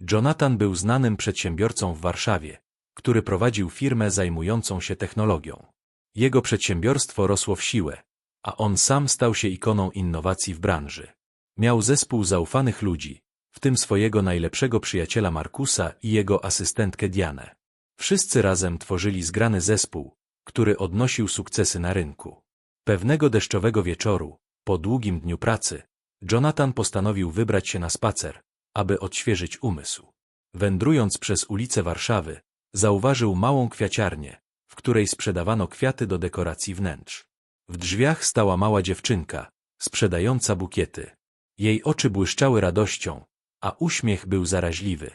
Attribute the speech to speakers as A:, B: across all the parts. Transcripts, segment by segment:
A: Jonathan był znanym przedsiębiorcą w Warszawie, który prowadził firmę zajmującą się technologią. Jego przedsiębiorstwo rosło w siłę, a on sam stał się ikoną innowacji w branży. Miał zespół zaufanych ludzi, w tym swojego najlepszego przyjaciela Markusa i jego asystentkę Dianę. Wszyscy razem tworzyli zgrany zespół, który odnosił sukcesy na rynku. Pewnego deszczowego wieczoru, po długim dniu pracy, Jonathan postanowił wybrać się na spacer, aby odświeżyć umysł. Wędrując przez ulice Warszawy, zauważył małą kwiaciarnię, w której sprzedawano kwiaty do dekoracji wnętrz. W drzwiach stała mała dziewczynka, sprzedająca bukiety. Jej oczy błyszczały radością, a uśmiech był zaraźliwy.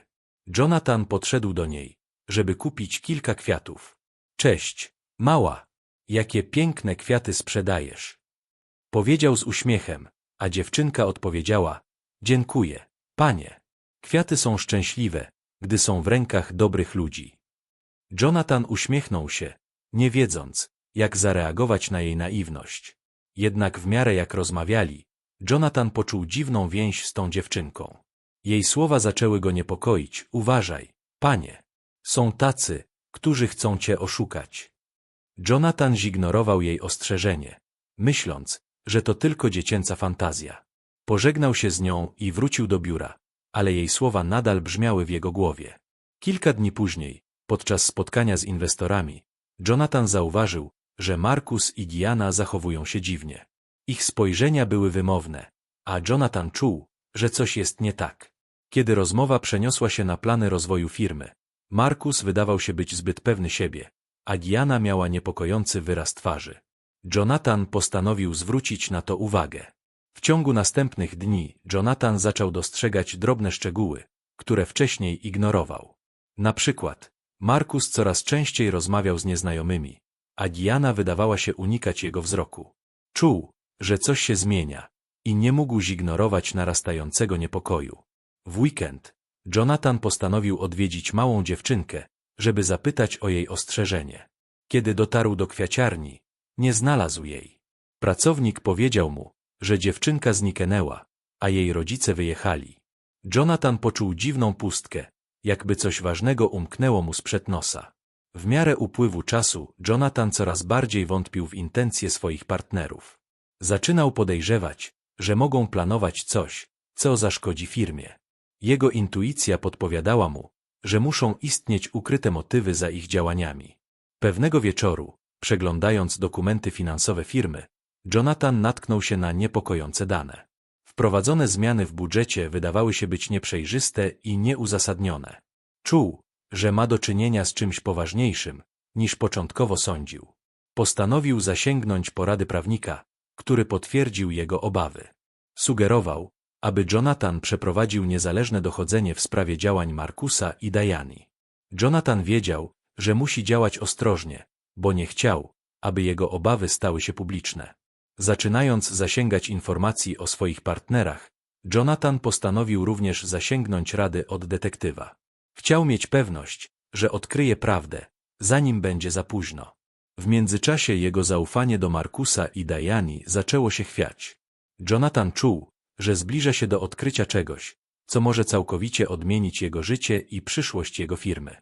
A: Jonathan podszedł do niej, żeby kupić kilka kwiatów. Cześć, mała, jakie piękne kwiaty sprzedajesz. Powiedział z uśmiechem, a dziewczynka odpowiedziała, dziękuję, panie. Kwiaty są szczęśliwe, gdy są w rękach dobrych ludzi. Jonathan uśmiechnął się, nie wiedząc, jak zareagować na jej naiwność. Jednak w miarę jak rozmawiali, Jonathan poczuł dziwną więź z tą dziewczynką. Jej słowa zaczęły go niepokoić. Uważaj, panie. Są tacy, którzy chcą cię oszukać. Jonathan zignorował jej ostrzeżenie, myśląc, że to tylko dziecięca fantazja. Pożegnał się z nią i wrócił do biura, ale jej słowa nadal brzmiały w jego głowie. Kilka dni później, podczas spotkania z inwestorami, Jonathan zauważył, że Markus i Diana zachowują się dziwnie. Ich spojrzenia były wymowne, a Jonathan czuł, że coś jest nie tak. Kiedy rozmowa przeniosła się na plany rozwoju firmy, Markus wydawał się być zbyt pewny siebie, a Diana miała niepokojący wyraz twarzy. Jonathan postanowił zwrócić na to uwagę. W ciągu następnych dni Jonathan zaczął dostrzegać drobne szczegóły, które wcześniej ignorował. Na przykład, Markus coraz częściej rozmawiał z nieznajomymi, a Diana wydawała się unikać jego wzroku. Czuł, że coś się zmienia i nie mógł zignorować narastającego niepokoju. W weekend Jonathan postanowił odwiedzić małą dziewczynkę, żeby zapytać o jej ostrzeżenie. Kiedy dotarł do kwiaciarni, nie znalazł jej. Pracownik powiedział mu, że dziewczynka zniknęła, a jej rodzice wyjechali. Jonathan poczuł dziwną pustkę, jakby coś ważnego umknęło mu sprzed nosa. W miarę upływu czasu Jonathan coraz bardziej wątpił w intencje swoich partnerów. Zaczynał podejrzewać, że mogą planować coś, co zaszkodzi firmie. Jego intuicja podpowiadała mu, że muszą istnieć ukryte motywy za ich działaniami. Pewnego wieczoru, przeglądając dokumenty finansowe firmy, Jonathan natknął się na niepokojące dane. Wprowadzone zmiany w budżecie wydawały się być nieprzejrzyste i nieuzasadnione. Czuł, że ma do czynienia z czymś poważniejszym, niż początkowo sądził. Postanowił zasięgnąć porady prawnika, który potwierdził jego obawy. Sugerował, aby Jonathan przeprowadził niezależne dochodzenie w sprawie działań Markusa i Diani. Jonathan wiedział, że musi działać ostrożnie, bo nie chciał, aby jego obawy stały się publiczne. Zaczynając zasięgać informacji o swoich partnerach, Jonathan postanowił również zasięgnąć rady od detektywa. Chciał mieć pewność, że odkryje prawdę, zanim będzie za późno. W międzyczasie jego zaufanie do Markusa i Diani zaczęło się chwiać. Jonathan czuł, że zbliża się do odkrycia czegoś, co może całkowicie odmienić jego życie i przyszłość jego firmy.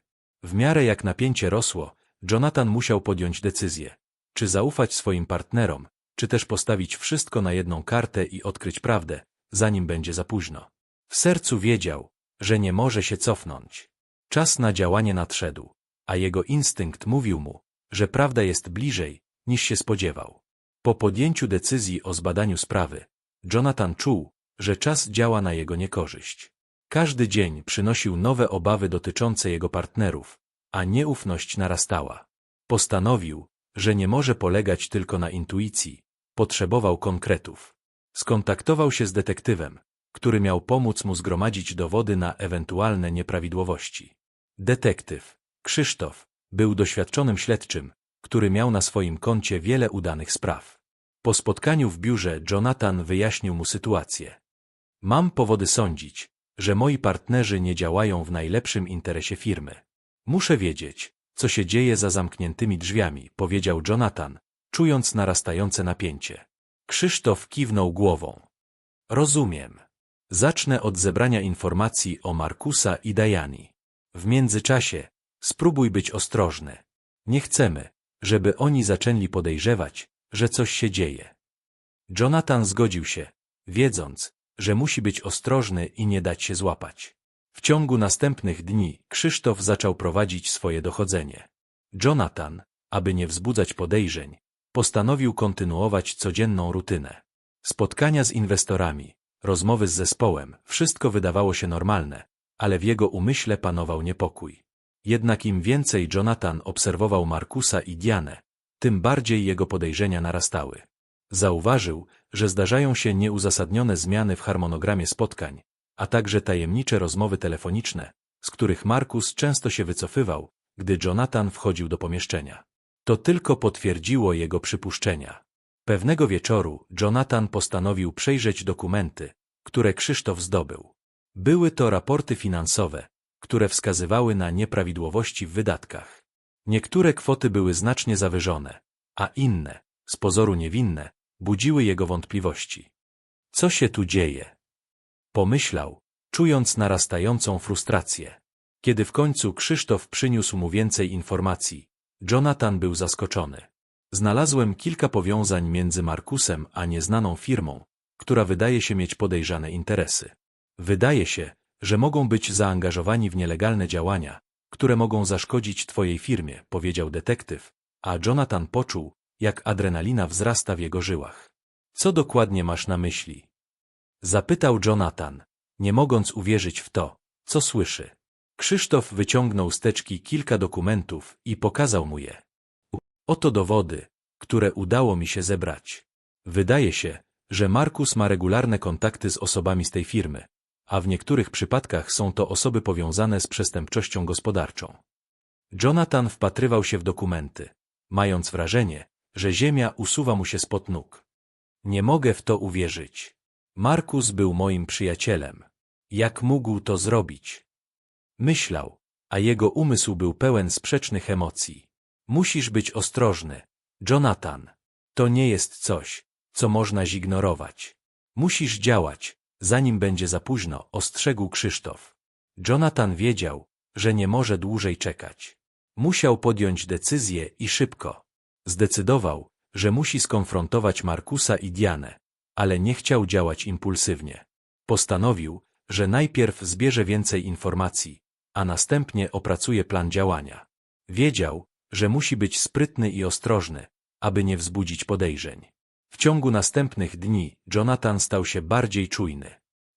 A: W miarę jak napięcie rosło, Jonathan musiał podjąć decyzję, czy zaufać swoim partnerom, czy też postawić wszystko na jedną kartę i odkryć prawdę, zanim będzie za późno. W sercu wiedział, że nie może się cofnąć. Czas na działanie nadszedł, a jego instynkt mówił mu, że prawda jest bliżej, niż się spodziewał. Po podjęciu decyzji o zbadaniu sprawy, Jonathan czuł, że czas działa na jego niekorzyść. Każdy dzień przynosił nowe obawy dotyczące jego partnerów, a nieufność narastała. Postanowił, że nie może polegać tylko na intuicji, potrzebował konkretów. Skontaktował się z detektywem, który miał pomóc mu zgromadzić dowody na ewentualne nieprawidłowości. Detektyw, Krzysztof, był doświadczonym śledczym, który miał na swoim koncie wiele udanych spraw. Po spotkaniu w biurze Jonathan wyjaśnił mu sytuację. Mam powody sądzić, że moi partnerzy nie działają w najlepszym interesie firmy. Muszę wiedzieć, co się dzieje za zamkniętymi drzwiami, powiedział Jonathan, czując narastające napięcie. Krzysztof kiwnął głową. Rozumiem. Zacznę od zebrania informacji o Markusa i Dajani. W międzyczasie spróbuj być ostrożny. Nie chcemy, żeby oni zaczęli podejrzewać, że coś się dzieje. Jonathan zgodził się, wiedząc, że musi być ostrożny i nie dać się złapać. W ciągu następnych dni Krzysztof zaczął prowadzić swoje dochodzenie. Jonathan, aby nie wzbudzać podejrzeń, postanowił kontynuować codzienną rutynę. Spotkania z inwestorami, rozmowy z zespołem, wszystko wydawało się normalne, ale w jego umyśle panował niepokój. Jednak im więcej Jonathan obserwował Markusa i Dianę, tym bardziej jego podejrzenia narastały. Zauważył, że zdarzają się nieuzasadnione zmiany w harmonogramie spotkań, a także tajemnicze rozmowy telefoniczne, z których Markus często się wycofywał, gdy Jonathan wchodził do pomieszczenia. To tylko potwierdziło jego przypuszczenia. Pewnego wieczoru Jonathan postanowił przejrzeć dokumenty, które Krzysztof zdobył. Były to raporty finansowe, które wskazywały na nieprawidłowości w wydatkach. Niektóre kwoty były znacznie zawyżone, a inne, z pozoru niewinne, budziły jego wątpliwości. Co się tu dzieje? Pomyślał, czując narastającą frustrację. Kiedy w końcu Krzysztof przyniósł mu więcej informacji, Jonathan był zaskoczony. Znalazłem kilka powiązań między Markusem a nieznaną firmą, która wydaje się mieć podejrzane interesy. Wydaje się, że mogą być zaangażowani w nielegalne działania, które mogą zaszkodzić twojej firmie, powiedział detektyw, a Jonathan poczuł, jak adrenalina wzrasta w jego żyłach. Co dokładnie masz na myśli? Zapytał Jonathan, nie mogąc uwierzyć w to, co słyszy. Krzysztof wyciągnął z teczki kilka dokumentów i pokazał mu je. Oto dowody, które udało mi się zebrać. Wydaje się, że Markus ma regularne kontakty z osobami z tej firmy, a w niektórych przypadkach są to osoby powiązane z przestępczością gospodarczą. Jonathan wpatrywał się w dokumenty, mając wrażenie, że ziemia usuwa mu się spod nóg. Nie mogę w to uwierzyć. Markus był moim przyjacielem. Jak mógł to zrobić? Myślał, a jego umysł był pełen sprzecznych emocji. Musisz być ostrożny, Jonathan. To nie jest coś, co można zignorować. Musisz działać, zanim będzie za późno, ostrzegł Krzysztof. Jonathan wiedział, że nie może dłużej czekać. Musiał podjąć decyzję i szybko. Zdecydował, że musi skonfrontować Markusa i Dianę, ale nie chciał działać impulsywnie. Postanowił, że najpierw zbierze więcej informacji, a następnie opracuje plan działania. Wiedział, że musi być sprytny i ostrożny, aby nie wzbudzić podejrzeń. W ciągu następnych dni Jonathan stał się bardziej czujny.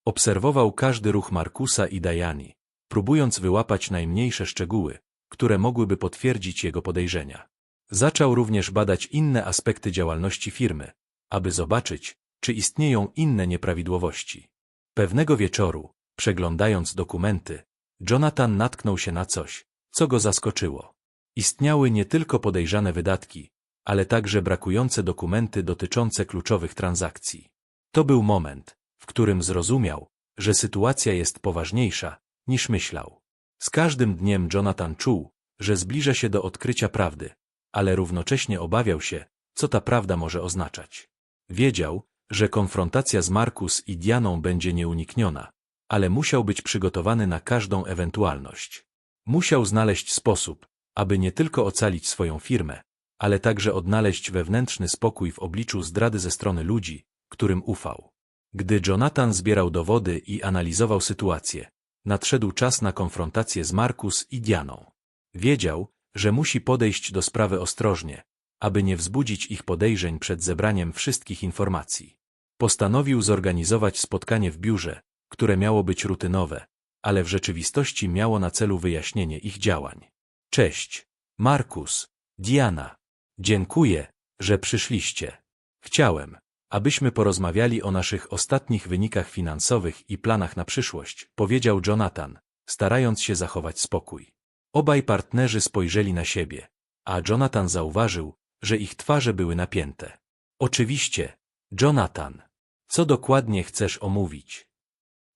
A: Obserwował każdy ruch Markusa i Diany, próbując wyłapać najmniejsze szczegóły, które mogłyby potwierdzić jego podejrzenia. Zaczął również badać inne aspekty działalności firmy, aby zobaczyć, czy istnieją inne nieprawidłowości. Pewnego wieczoru, przeglądając dokumenty, Jonathan natknął się na coś, co go zaskoczyło. Istniały nie tylko podejrzane wydatki, ale także brakujące dokumenty dotyczące kluczowych transakcji. To był moment, w którym zrozumiał, że sytuacja jest poważniejsza, niż myślał. Z każdym dniem Jonathan czuł, że zbliża się do odkrycia prawdy, ale równocześnie obawiał się, co ta prawda może oznaczać. Wiedział, że konfrontacja z Markus i Dianą będzie nieunikniona, ale musiał być przygotowany na każdą ewentualność. Musiał znaleźć sposób, aby nie tylko ocalić swoją firmę, ale także odnaleźć wewnętrzny spokój w obliczu zdrady ze strony ludzi, którym ufał. Gdy Jonathan zbierał dowody i analizował sytuację, nadszedł czas na konfrontację z Markus i Dianą. Wiedział, że musi podejść do sprawy ostrożnie, aby nie wzbudzić ich podejrzeń przed zebraniem wszystkich informacji. Postanowił zorganizować spotkanie w biurze, które miało być rutynowe, ale w rzeczywistości miało na celu wyjaśnienie ich działań. Cześć, Markus, Diana. Dziękuję, że przyszliście. Chciałem, abyśmy porozmawiali o naszych ostatnich wynikach finansowych i planach na przyszłość, powiedział Jonathan, starając się zachować spokój. Obaj partnerzy spojrzeli na siebie, a Jonathan zauważył, że ich twarze były napięte. Oczywiście, Jonathan, co dokładnie chcesz omówić?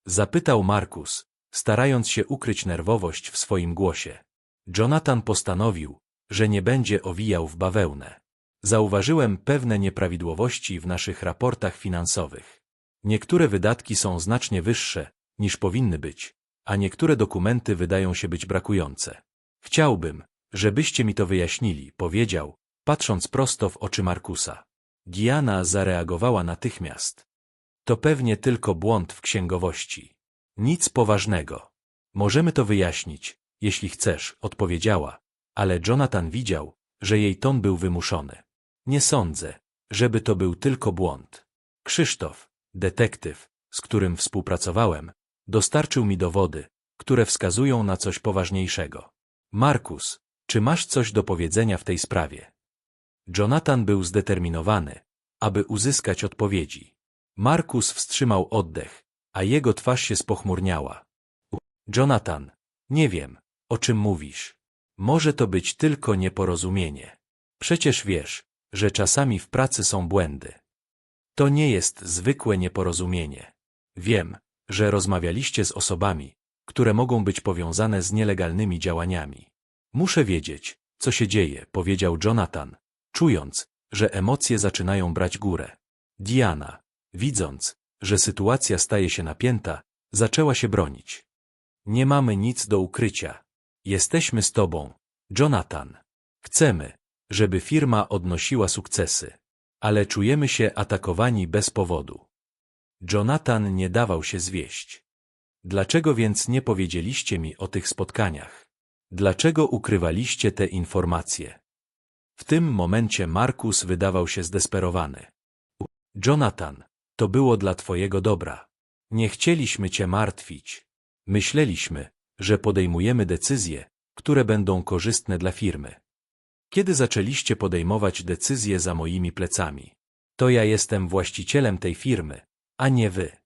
A: Zapytał Markus, starając się ukryć nerwowość w swoim głosie. Jonathan postanowił, że nie będzie owijał w bawełnę. Zauważyłem pewne nieprawidłowości w naszych raportach finansowych. Niektóre wydatki są znacznie wyższe, niż powinny być, a niektóre dokumenty wydają się być brakujące. Chciałbym, żebyście mi to wyjaśnili, powiedział, patrząc prosto w oczy Markusa. Diana zareagowała natychmiast. To pewnie tylko błąd w księgowości. Nic poważnego. Możemy to wyjaśnić, jeśli chcesz, odpowiedziała, ale Jonathan widział, że jej ton był wymuszony. Nie sądzę, żeby to był tylko błąd. Krzysztof, detektyw, z którym współpracowałem, dostarczył mi dowody, które wskazują na coś poważniejszego. Markus, czy masz coś do powiedzenia w tej sprawie? Jonathan był zdeterminowany, aby uzyskać odpowiedzi. Markus wstrzymał oddech, a jego twarz się spochmurniała. Jonathan, nie wiem, o czym mówisz. Może to być tylko nieporozumienie. Przecież wiesz, że czasami w pracy są błędy. To nie jest zwykłe nieporozumienie. Wiem, że rozmawialiście z osobami, które mogą być powiązane z nielegalnymi działaniami. Muszę wiedzieć, co się dzieje, powiedział Jonathan, czując, że emocje zaczynają brać górę. Diana, widząc, że sytuacja staje się napięta, zaczęła się bronić. Nie mamy nic do ukrycia. Jesteśmy z tobą, Jonathan. Chcemy, żeby firma odnosiła sukcesy, ale czujemy się atakowani bez powodu. Jonathan nie dawał się zwieść. Dlaczego więc nie powiedzieliście mi o tych spotkaniach? Dlaczego ukrywaliście te informacje? W tym momencie Markus wydawał się zdesperowany. Jonathan, to było dla twojego dobra. Nie chcieliśmy cię martwić. Myśleliśmy, że podejmujemy decyzje, które będą korzystne dla firmy. Kiedy zaczęliście podejmować decyzje za moimi plecami? To ja jestem właścicielem tej firmy, a nie wy.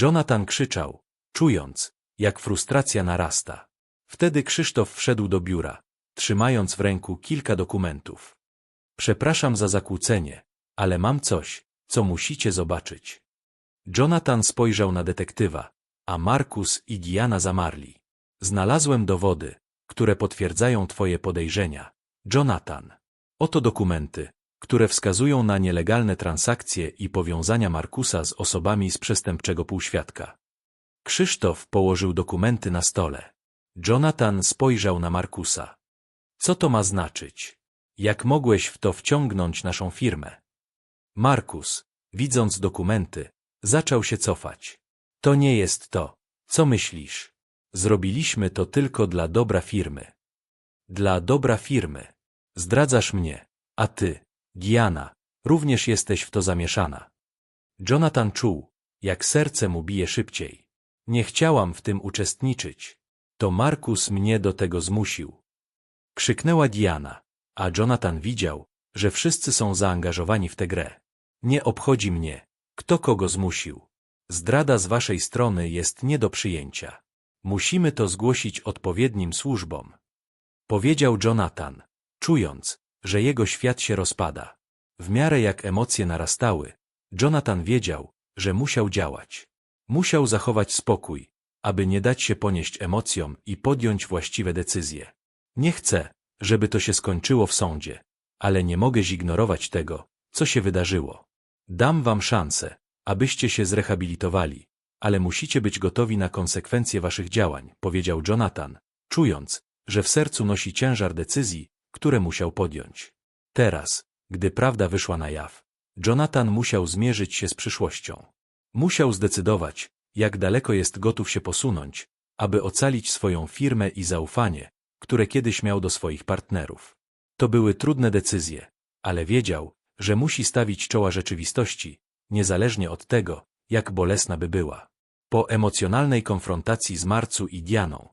A: Jonathan krzyczał, czując, jak frustracja narasta. Wtedy Krzysztof wszedł do biura, trzymając w ręku kilka dokumentów. Przepraszam za zakłócenie, ale mam coś, co musicie zobaczyć. Jonathan spojrzał na detektywa, a Markus i Diana zamarli. Znalazłem dowody, które potwierdzają twoje podejrzenia. Jonathan. Oto dokumenty, które wskazują na nielegalne transakcje i powiązania Markusa z osobami z przestępczego półświadka. Krzysztof położył dokumenty na stole. Jonathan spojrzał na Markusa. Co to ma znaczyć? Jak mogłeś w to wciągnąć naszą firmę? Markus, widząc dokumenty, zaczął się cofać. To nie jest to, co myślisz. Zrobiliśmy to tylko dla dobra firmy. Dla dobra firmy. Zdradzasz mnie, a ty, Diana, również jesteś w to zamieszana. Jonathan czuł, jak serce mu bije szybciej. Nie chciałam w tym uczestniczyć. To Markus mnie do tego zmusił. Krzyknęła Diana, a Jonathan widział, że wszyscy są zaangażowani w tę grę. Nie obchodzi mnie, kto kogo zmusił. Zdrada z waszej strony jest nie do przyjęcia. Musimy to zgłosić odpowiednim służbom. Powiedział Jonathan, czując, że jego świat się rozpada. W miarę jak emocje narastały, Jonathan wiedział, że musiał działać. Musiał zachować spokój, aby nie dać się ponieść emocjom i podjąć właściwe decyzje. Nie chcę, żeby to się skończyło w sądzie, ale nie mogę zignorować tego, co się wydarzyło. Dam wam szansę, abyście się zrehabilitowali, ale musicie być gotowi na konsekwencje waszych działań, powiedział Jonathan, czując, że w sercu nosi ciężar decyzji, które musiał podjąć. Teraz, gdy prawda wyszła na jaw, Jonathan musiał zmierzyć się z przyszłością. Musiał zdecydować, jak daleko jest gotów się posunąć, aby ocalić swoją firmę i zaufanie, które kiedyś miał do swoich partnerów. To były trudne decyzje, ale wiedział, że musi stawić czoła rzeczywistości, niezależnie od tego, jak bolesna by była. Po emocjonalnej konfrontacji z Marcu i Dianą,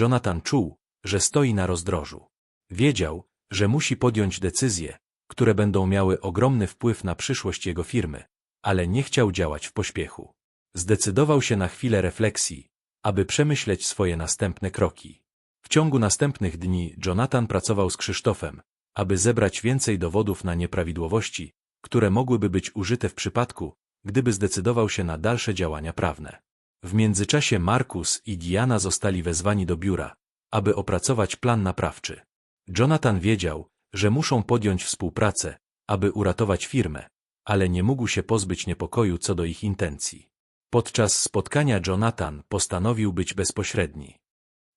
A: Jonathan czuł, że stoi na rozdrożu. Wiedział, że musi podjąć decyzje, które będą miały ogromny wpływ na przyszłość jego firmy, ale nie chciał działać w pośpiechu. Zdecydował się na chwilę refleksji, aby przemyśleć swoje następne kroki. W ciągu następnych dni Jonathan pracował z Krzysztofem, aby zebrać więcej dowodów na nieprawidłowości, które mogłyby być użyte w przypadku, gdyby zdecydował się na dalsze działania prawne. W międzyczasie Markus i Diana zostali wezwani do biura, aby opracować plan naprawczy. Jonathan wiedział, że muszą podjąć współpracę, aby uratować firmę, ale nie mógł się pozbyć niepokoju co do ich intencji. Podczas spotkania Jonathan postanowił być bezpośredni.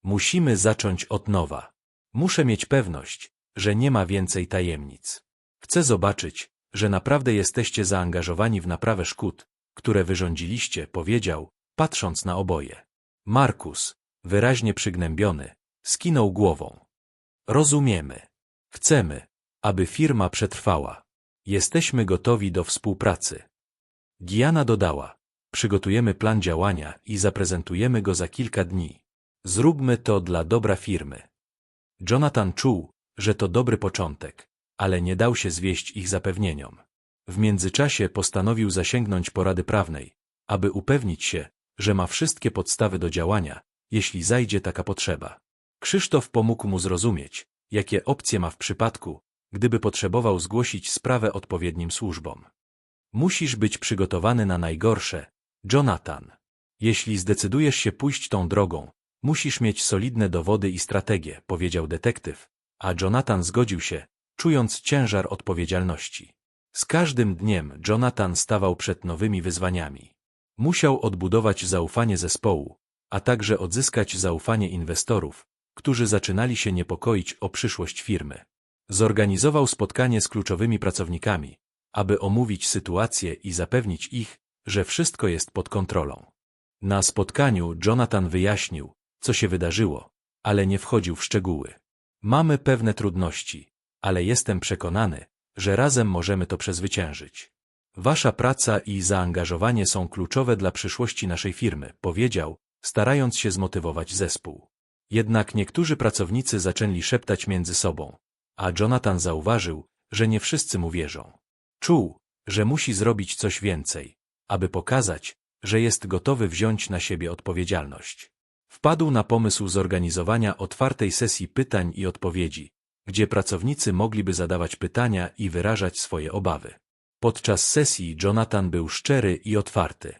A: Musimy zacząć od nowa. Muszę mieć pewność, że nie ma więcej tajemnic. Chcę zobaczyć, że naprawdę jesteście zaangażowani w naprawę szkód, które wyrządziliście, powiedział, patrząc na oboje. Markus, wyraźnie przygnębiony, skinął głową. Rozumiemy. Chcemy, aby firma przetrwała. Jesteśmy gotowi do współpracy. Diana dodała, przygotujemy plan działania i zaprezentujemy go za kilka dni. Zróbmy to dla dobra firmy. Jonathan czuł, że to dobry początek, ale nie dał się zwieść ich zapewnieniom. W międzyczasie postanowił zasięgnąć porady prawnej, aby upewnić się, że ma wszystkie podstawy do działania, jeśli zajdzie taka potrzeba. Krzysztof pomógł mu zrozumieć, jakie opcje ma w przypadku, gdyby potrzebował zgłosić sprawę odpowiednim służbom. Musisz być przygotowany na najgorsze, Jonathan. Jeśli zdecydujesz się pójść tą drogą, musisz mieć solidne dowody i strategię, powiedział detektyw, a Jonathan zgodził się, czując ciężar odpowiedzialności. Z każdym dniem Jonathan stawał przed nowymi wyzwaniami. Musiał odbudować zaufanie zespołu, a także odzyskać zaufanie inwestorów, którzy zaczynali się niepokoić o przyszłość firmy. Zorganizował spotkanie z kluczowymi pracownikami, aby omówić sytuację i zapewnić ich, że wszystko jest pod kontrolą. Na spotkaniu Jonathan wyjaśnił, co się wydarzyło, ale nie wchodził w szczegóły. Mamy pewne trudności, ale jestem przekonany, że razem możemy to przezwyciężyć. Wasza praca i zaangażowanie są kluczowe dla przyszłości naszej firmy, powiedział, starając się zmotywować zespół. Jednak niektórzy pracownicy zaczęli szeptać między sobą, a Jonathan zauważył, że nie wszyscy mu wierzą. Czuł, że musi zrobić coś więcej, aby pokazać, że jest gotowy wziąć na siebie odpowiedzialność. Wpadł na pomysł zorganizowania otwartej sesji pytań i odpowiedzi, gdzie pracownicy mogliby zadawać pytania i wyrażać swoje obawy. Podczas sesji Jonathan był szczery i otwarty.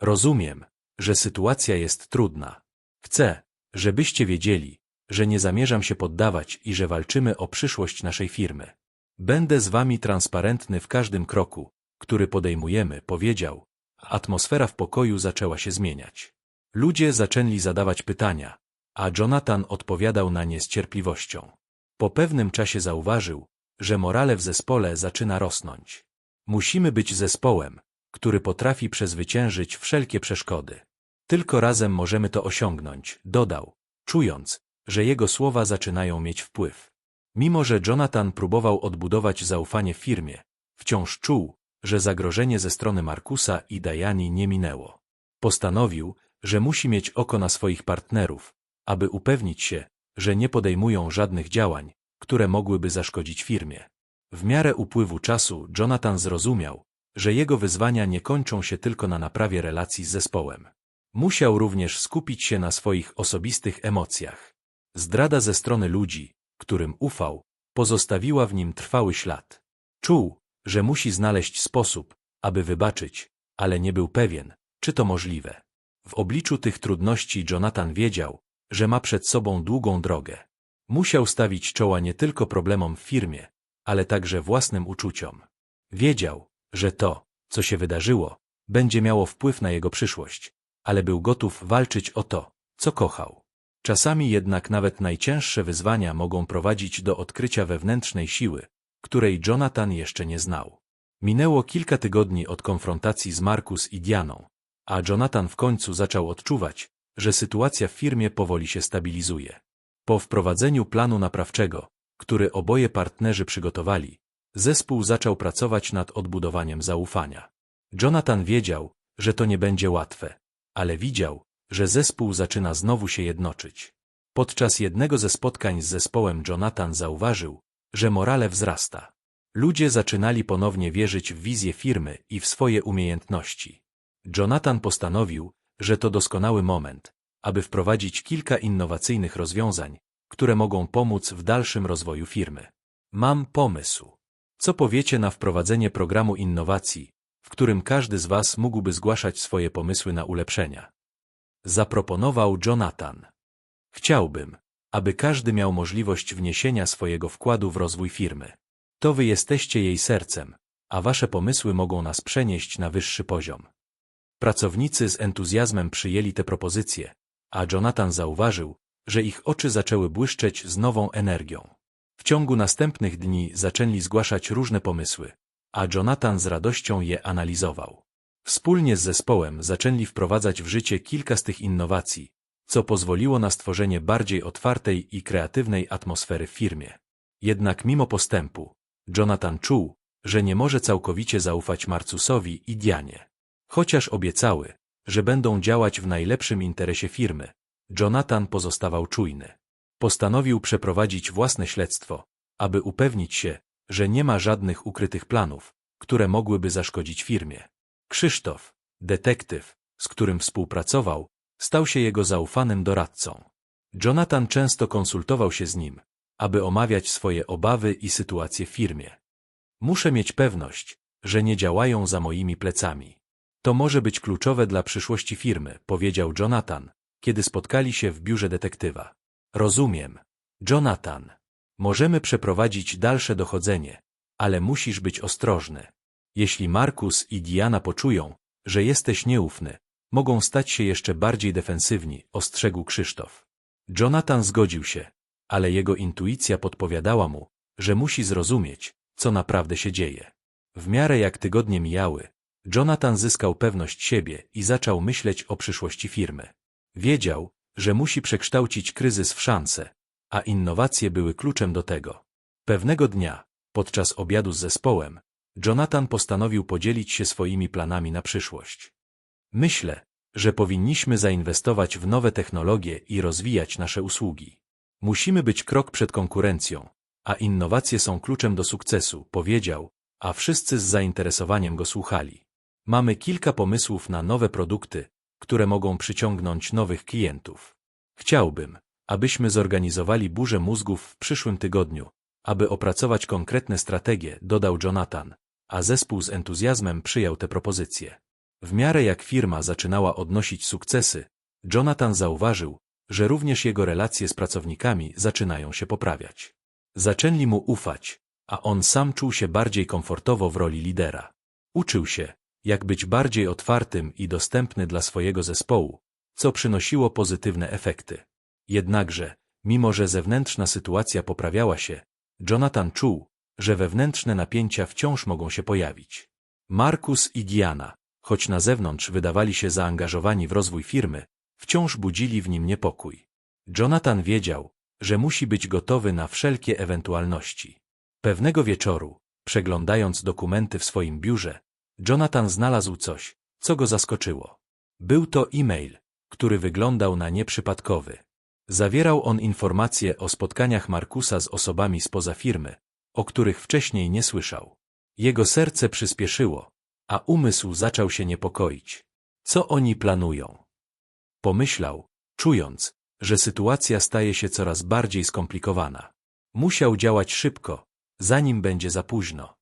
A: Rozumiem, że sytuacja jest trudna. Chcę, żebyście wiedzieli, że nie zamierzam się poddawać i że walczymy o przyszłość naszej firmy. Będę z wami transparentny w każdym kroku, który podejmujemy, powiedział. Atmosfera w pokoju zaczęła się zmieniać. Ludzie zaczęli zadawać pytania, a Jonathan odpowiadał na nie z cierpliwością. Po pewnym czasie zauważył, że morale w zespole zaczyna rosnąć. Musimy być zespołem, który potrafi przezwyciężyć wszelkie przeszkody. Tylko razem możemy to osiągnąć, dodał, czując, że jego słowa zaczynają mieć wpływ. Mimo, że Jonathan próbował odbudować zaufanie w firmie, wciąż czuł, że zagrożenie ze strony Markusa i Dajani nie minęło. Postanowił, że musi mieć oko na swoich partnerów, aby upewnić się, że nie podejmują żadnych działań, które mogłyby zaszkodzić firmie. W miarę upływu czasu Jonathan zrozumiał, że jego wyzwania nie kończą się tylko na naprawie relacji z zespołem. Musiał również skupić się na swoich osobistych emocjach. Zdrada ze strony ludzi, którym ufał, pozostawiła w nim trwały ślad. Czuł, że musi znaleźć sposób, aby wybaczyć, ale nie był pewien, czy to możliwe. W obliczu tych trudności Jonathan wiedział, że ma przed sobą długą drogę. Musiał stawić czoła nie tylko problemom w firmie, ale także własnym uczuciom. Wiedział, że to, co się wydarzyło, będzie miało wpływ na jego przyszłość, ale był gotów walczyć o to, co kochał. Czasami jednak nawet najcięższe wyzwania mogą prowadzić do odkrycia wewnętrznej siły, której Jonathan jeszcze nie znał. Minęło kilka tygodni od konfrontacji z Markus i Dianą, a Jonathan w końcu zaczął odczuwać, że sytuacja w firmie powoli się stabilizuje. Po wprowadzeniu planu naprawczego, który oboje partnerzy przygotowali, zespół zaczął pracować nad odbudowaniem zaufania. Jonathan wiedział, że to nie będzie łatwe, ale widział, że zespół zaczyna znowu się jednoczyć. Podczas jednego ze spotkań z zespołem Jonathan zauważył, że morale wzrasta. Ludzie zaczynali ponownie wierzyć w wizję firmy i w swoje umiejętności. Jonathan postanowił, że to doskonały moment, aby wprowadzić kilka innowacyjnych rozwiązań, które mogą pomóc w dalszym rozwoju firmy. Mam pomysł. Co powiecie na wprowadzenie programu innowacji, w którym każdy z Was mógłby zgłaszać swoje pomysły na ulepszenia? Zaproponował Jonathan. Chciałbym, aby każdy miał możliwość wniesienia swojego wkładu w rozwój firmy. To wy jesteście jej sercem, a wasze pomysły mogą nas przenieść na wyższy poziom. Pracownicy z entuzjazmem przyjęli te propozycje, a Jonathan zauważył, że ich oczy zaczęły błyszczeć z nową energią. W ciągu następnych dni zaczęli zgłaszać różne pomysły, a Jonathan z radością je analizował. Wspólnie z zespołem zaczęli wprowadzać w życie kilka z tych innowacji, co pozwoliło na stworzenie bardziej otwartej i kreatywnej atmosfery w firmie. Jednak mimo postępu, Jonathan czuł, że nie może całkowicie zaufać Marcusowi i Dianie. Chociaż obiecały, że będą działać w najlepszym interesie firmy, Jonathan pozostawał czujny. Postanowił przeprowadzić własne śledztwo, aby upewnić się, że nie ma żadnych ukrytych planów, które mogłyby zaszkodzić firmie. Krzysztof, detektyw, z którym współpracował, stał się jego zaufanym doradcą. Jonathan często konsultował się z nim, aby omawiać swoje obawy i sytuacje w firmie. Muszę mieć pewność, że nie działają za moimi plecami. To może być kluczowe dla przyszłości firmy, powiedział Jonathan, kiedy spotkali się w biurze detektywa. Rozumiem. Jonathan. Możemy przeprowadzić dalsze dochodzenie, ale musisz być ostrożny. Jeśli Markus i Diana poczują, że jesteś nieufny, mogą stać się jeszcze bardziej defensywni, ostrzegł Krzysztof. Jonathan zgodził się, ale jego intuicja podpowiadała mu, że musi zrozumieć, co naprawdę się dzieje. W miarę jak tygodnie mijały, Jonathan zyskał pewność siebie i zaczął myśleć o przyszłości firmy. Wiedział, że musi przekształcić kryzys w szansę, a innowacje były kluczem do tego. Pewnego dnia, podczas obiadu z zespołem, Jonathan postanowił podzielić się swoimi planami na przyszłość. Myślę, że powinniśmy zainwestować w nowe technologie i rozwijać nasze usługi. Musimy być krok przed konkurencją, a innowacje są kluczem do sukcesu, powiedział, a wszyscy z zainteresowaniem go słuchali. Mamy kilka pomysłów na nowe produkty, które mogą przyciągnąć nowych klientów. Chciałbym, abyśmy zorganizowali burzę mózgów w przyszłym tygodniu, aby opracować konkretne strategie, dodał Jonathan, a zespół z entuzjazmem przyjął te propozycje. W miarę jak firma zaczynała odnosić sukcesy, Jonathan zauważył, że również jego relacje z pracownikami zaczynają się poprawiać. Zaczęli mu ufać, a on sam czuł się bardziej komfortowo w roli lidera. Uczył się, jak być bardziej otwartym i dostępny dla swojego zespołu, co przynosiło pozytywne efekty. Jednakże, mimo że zewnętrzna sytuacja poprawiała się, Jonathan czuł, że wewnętrzne napięcia wciąż mogą się pojawić. Markus i Diana, choć na zewnątrz wydawali się zaangażowani w rozwój firmy, wciąż budzili w nim niepokój. Jonathan wiedział, że musi być gotowy na wszelkie ewentualności. Pewnego wieczoru, przeglądając dokumenty w swoim biurze, Jonathan znalazł coś, co go zaskoczyło. Był to e-mail, który wyglądał na nieprzypadkowy. Zawierał on informacje o spotkaniach Markusa z osobami spoza firmy, o których wcześniej nie słyszał. Jego serce przyspieszyło, a umysł zaczął się niepokoić. Co oni planują? Pomyślał, czując, że sytuacja staje się coraz bardziej skomplikowana. Musiał działać szybko, zanim będzie za późno.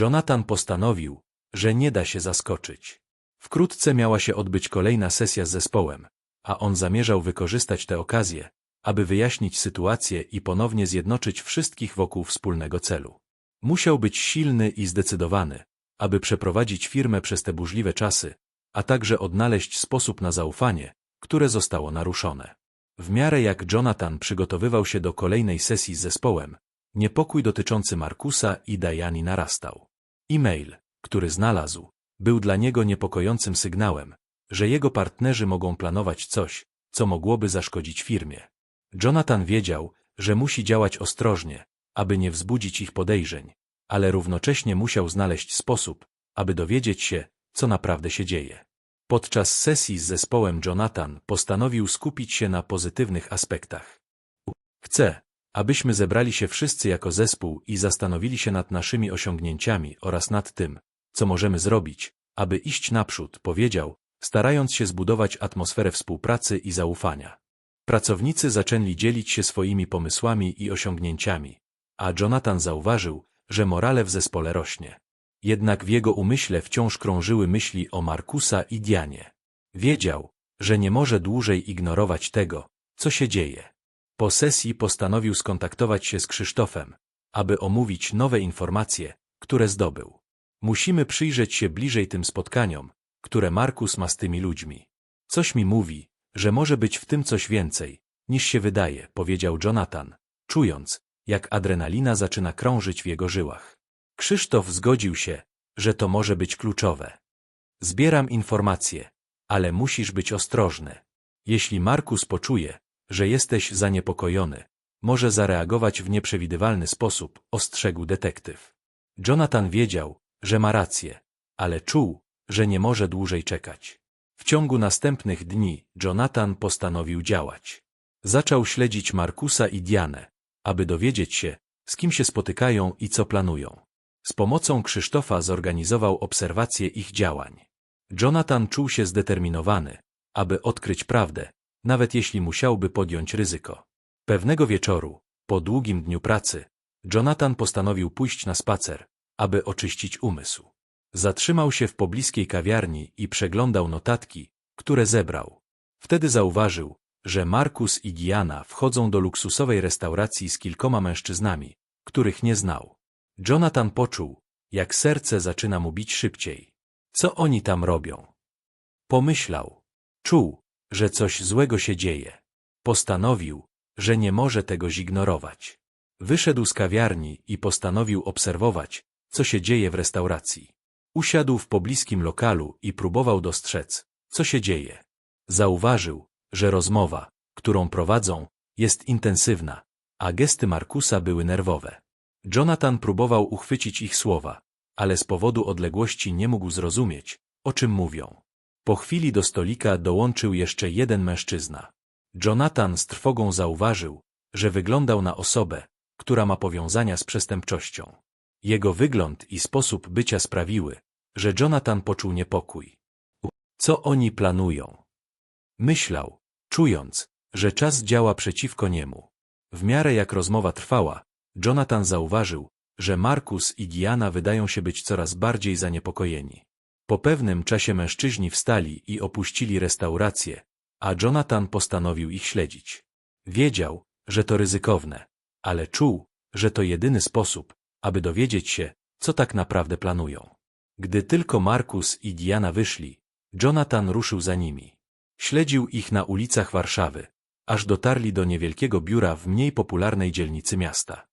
A: Jonathan postanowił, że nie da się zaskoczyć. Wkrótce miała się odbyć kolejna sesja z zespołem, a on zamierzał wykorzystać tę okazję, aby wyjaśnić sytuację i ponownie zjednoczyć wszystkich wokół wspólnego celu. Musiał być silny i zdecydowany, aby przeprowadzić firmę przez te burzliwe czasy, a także odnaleźć sposób na zaufanie, które zostało naruszone. W miarę jak Jonathan przygotowywał się do kolejnej sesji z zespołem, niepokój dotyczący Markusa i Diani narastał. E-mail, który znalazł, był dla niego niepokojącym sygnałem, że jego partnerzy mogą planować coś, co mogłoby zaszkodzić firmie. Jonathan wiedział, że musi działać ostrożnie, aby nie wzbudzić ich podejrzeń, ale równocześnie musiał znaleźć sposób, aby dowiedzieć się, co naprawdę się dzieje. Podczas sesji z zespołem Jonathan postanowił skupić się na pozytywnych aspektach. Chcę, abyśmy zebrali się wszyscy jako zespół i zastanowili się nad naszymi osiągnięciami oraz nad tym, co możemy zrobić, aby iść naprzód, powiedział, starając się zbudować atmosferę współpracy i zaufania. Pracownicy zaczęli dzielić się swoimi pomysłami i osiągnięciami, a Jonathan zauważył, że morale w zespole rośnie. Jednak w jego umyśle wciąż krążyły myśli o Markusa i Dianie. Wiedział, że nie może dłużej ignorować tego, co się dzieje. Po sesji postanowił skontaktować się z Krzysztofem, aby omówić nowe informacje, które zdobył. Musimy przyjrzeć się bliżej tym spotkaniom, które Markus ma z tymi ludźmi. Coś mi mówi, że może być w tym coś więcej, niż się wydaje, powiedział Jonathan, czując, jak adrenalina zaczyna krążyć w jego żyłach. Krzysztof zgodził się, że to może być kluczowe. Zbieram informacje, ale musisz być ostrożny. Jeśli Markus poczuje, że jesteś zaniepokojony, może zareagować w nieprzewidywalny sposób, ostrzegł detektyw. Jonathan wiedział, że ma rację, ale czuł, że nie może dłużej czekać. W ciągu następnych dni Jonathan postanowił działać. Zaczął śledzić Markusa i Dianę, aby dowiedzieć się, z kim się spotykają i co planują. Z pomocą Krzysztofa zorganizował obserwację ich działań. Jonathan czuł się zdeterminowany, aby odkryć prawdę, nawet jeśli musiałby podjąć ryzyko. Pewnego wieczoru, po długim dniu pracy, Jonathan postanowił pójść na spacer, aby oczyścić umysł. Zatrzymał się w pobliskiej kawiarni i przeglądał notatki, które zebrał. Wtedy zauważył, że Markus i Diana wchodzą do luksusowej restauracji z kilkoma mężczyznami, których nie znał. Jonathan poczuł, jak serce zaczyna mu bić szybciej. Co oni tam robią? Pomyślał. Czuł, że coś złego się dzieje. Postanowił, że nie może tego zignorować. Wyszedł z kawiarni i postanowił obserwować, co się dzieje w restauracji. Usiadł w pobliskim lokalu i próbował dostrzec, co się dzieje. Zauważył, że rozmowa, którą prowadzą, jest intensywna, a gesty Markusa były nerwowe. Jonathan próbował uchwycić ich słowa, ale z powodu odległości nie mógł zrozumieć, o czym mówią. Po chwili do stolika dołączył jeszcze jeden mężczyzna. Jonathan z trwogą zauważył, że wyglądał na osobę, która ma powiązania z przestępczością. Jego wygląd i sposób bycia sprawiły, że Jonathan poczuł niepokój. Co oni planują? Myślał, czując, że czas działa przeciwko niemu. W miarę jak rozmowa trwała, Jonathan zauważył, że Markus i Diana wydają się być coraz bardziej zaniepokojeni. Po pewnym czasie mężczyźni wstali i opuścili restaurację, a Jonathan postanowił ich śledzić. Wiedział, że to ryzykowne, ale czuł, że to jedyny sposób, aby dowiedzieć się, co tak naprawdę planują. Gdy tylko Markus i Diana wyszli, Jonathan ruszył za nimi. Śledził ich na ulicach Warszawy, aż dotarli do niewielkiego biura w mniej popularnej dzielnicy miasta.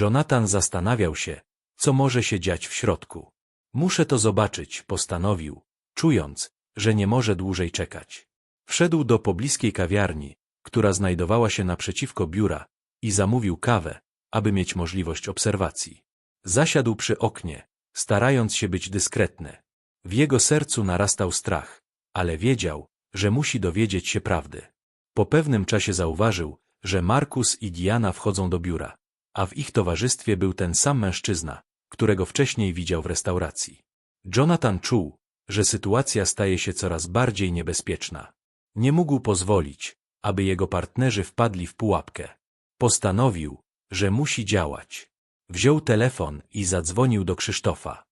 A: Jonathan zastanawiał się, co może się dziać w środku. Muszę to zobaczyć, postanowił, czując, że nie może dłużej czekać. Wszedł do pobliskiej kawiarni, która znajdowała się naprzeciwko biura, i zamówił kawę, aby mieć możliwość obserwacji. Zasiadł przy oknie, starając się być dyskretny. W jego sercu narastał strach, ale wiedział, że musi dowiedzieć się prawdy. Po pewnym czasie zauważył, że Markus i Diana wchodzą do biura, a w ich towarzystwie był ten sam mężczyzna, którego wcześniej widział w restauracji. Jonathan czuł, że sytuacja staje się coraz bardziej niebezpieczna. Nie mógł pozwolić, aby jego partnerzy wpadli w pułapkę. Postanowił, że musi działać. Wziął telefon i zadzwonił do Krzysztofa.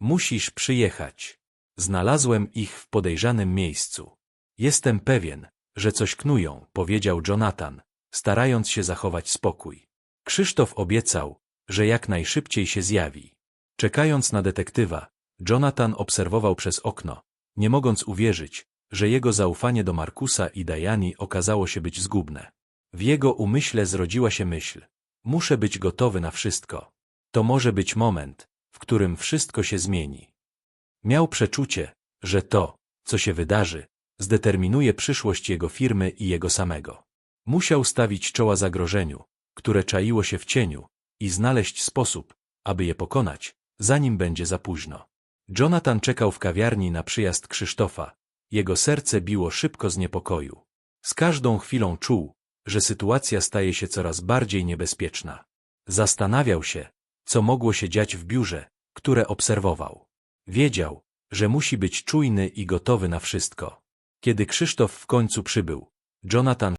A: Musisz przyjechać. Znalazłem ich w podejrzanym miejscu. Jestem pewien, że coś knują, powiedział Jonathan, starając się zachować spokój. Krzysztof obiecał, że jak najszybciej się zjawi. Czekając na detektywa, Jonathan obserwował przez okno, nie mogąc uwierzyć, że jego zaufanie do Markusa i Dajani okazało się być zgubne. W jego umyśle zrodziła się myśl. Muszę być gotowy na wszystko. To może być moment, w którym wszystko się zmieni. Miał przeczucie, że to, co się wydarzy, zdeterminuje przyszłość jego firmy i jego samego. Musiał stawić czoła zagrożeniu, które czaiło się w cieniu, i znaleźć sposób, aby je pokonać, zanim będzie za późno. Jonathan czekał w kawiarni na przyjazd Krzysztofa. Jego serce biło szybko z niepokoju. Z każdą chwilą czuł, że sytuacja staje się coraz bardziej niebezpieczna. Zastanawiał się, co mogło się dziać w biurze, które obserwował. Wiedział, że musi być czujny i gotowy na wszystko. Kiedy Krzysztof w końcu przybył, Jonathan